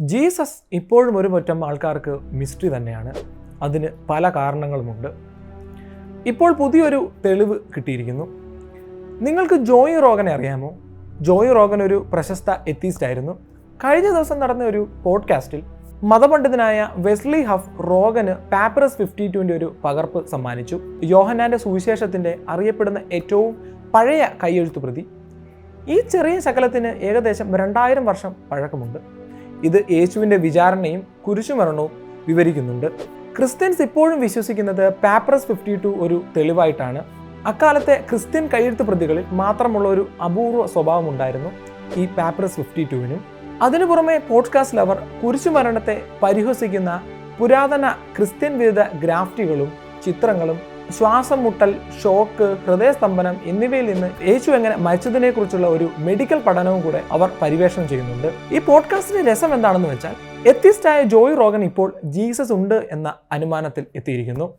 Jesus ഇപ്പോഴും ഒരു പറ്റം ആൾക്കാർക്ക് മിസ്റ്ററി തന്നെയാണ്. അതിന് പല കാരണങ്ങളുമുണ്ട്. ഇപ്പോൾ പുതിയൊരു തെളിവ് കിട്ടിയിരിക്കുന്നു. നിങ്ങൾക്ക് ജോയി റോഗനെ അറിയാമോ? ജോയി റോഗൻ ഒരു പ്രശസ്ത എത്തീസ്റ്റ് ആയിരുന്നു. കഴിഞ്ഞ ദിവസം നടന്ന ഒരു പോഡ്കാസ്റ്റിൽ മതപണ്ഡിതനായ വെസ്ലി ഹഫ് റോഗന് പാപ്പറസ് ഫിഫ്റ്റി ടുവിന്റെ ഒരു പകർപ്പ് സമ്മാനിച്ചു. യോഹനാന്റെ സുവിശേഷത്തിന്റെ അറിയപ്പെടുന്ന ഏറ്റവും പഴയ കൈയെഴുത്തു പ്രതി ഈ ചെറിയ ശകലത്തിന് ഏകദേശം രണ്ടായിരം വർഷം പഴക്കമുണ്ട്. ഇത് യേശുവിന്റെ വിചാരണയും കുരിശുമരണവും വിവരിക്കുന്നുണ്ട്. ക്രിസ്ത്യൻസ് ഇപ്പോഴും വിശ്വസിക്കുന്നത് പാപ്പറസ് ഫിഫ്റ്റി ടു ഒരു തെളിവായിട്ടാണ്. അക്കാലത്തെ ക്രിസ്ത്യൻ കയ്യെഴുത്ത് പ്രതികളിൽ മാത്രമുള്ള ഒരു അപൂർവ സ്വഭാവം ഉണ്ടായിരുന്നു ഈ പാപ്പറസ് ഫിഫ്റ്റി ടുവിനും അതിനു പുറമെ പോഡ്കാസ്റ്റ് ലവർ കുരിശുമരണത്തെ പരിഹസിക്കുന്ന പുരാതന ക്രിസ്ത്യൻ വിരുദ്ധ ഗ്രാഫ്റ്റുകളും ചിത്രങ്ങളും ശ്വാസം മുട്ടൽ ഷോക്ക് ഹൃദയസ്തംഭനം എന്നിവയിൽ നിന്ന് യേശു എങ്ങനെ മരിച്ചതിനെ കുറിച്ചുള്ള ഒരു മെഡിക്കൽ പഠനവും കൂടെ അവർ പരിവേഷണം ചെയ്യുന്നുണ്ട്. ഈ പോഡ്കാസ്റ്റിന്റെ രസം എന്താണെന്ന് വെച്ചാൽ എത്തിസ്റ്റായ ജോയ് റോഗൻ ഇപ്പോൾ ജീസസ് ഉണ്ട് എന്ന അനുമാനത്തിൽ എത്തിയിരിക്കുന്നു.